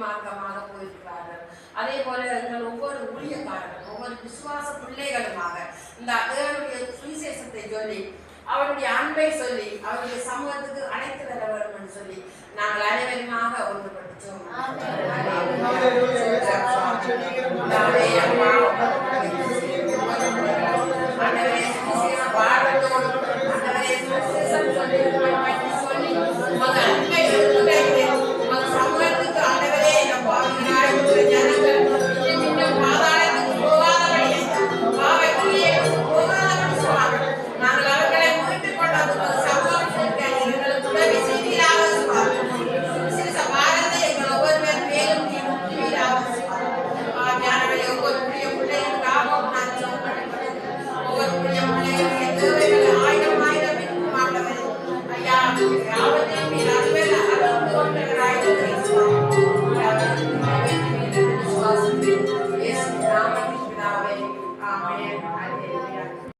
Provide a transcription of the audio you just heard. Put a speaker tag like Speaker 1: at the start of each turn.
Speaker 1: மார்க்கமாக போயிருக்கிறார்கள் அதே போல எங்கள் ஒவ்வொரு ஊழியக்காரர்களும் ஒவ்வொரு விசுவாச பிள்ளைகளுமாக இந்த தேவனுடைய சுவிசேஷத்தை சொல்லி அவருடைய அன்பை சொல்லி அவருடைய சமூகத்துக்கு அழைத்து வர வேண்டும் என்று சொல்லி நாங்கள் அனைவருமாக ஒன்றுபட்டுச்சோம்
Speaker 2: ஆமென்.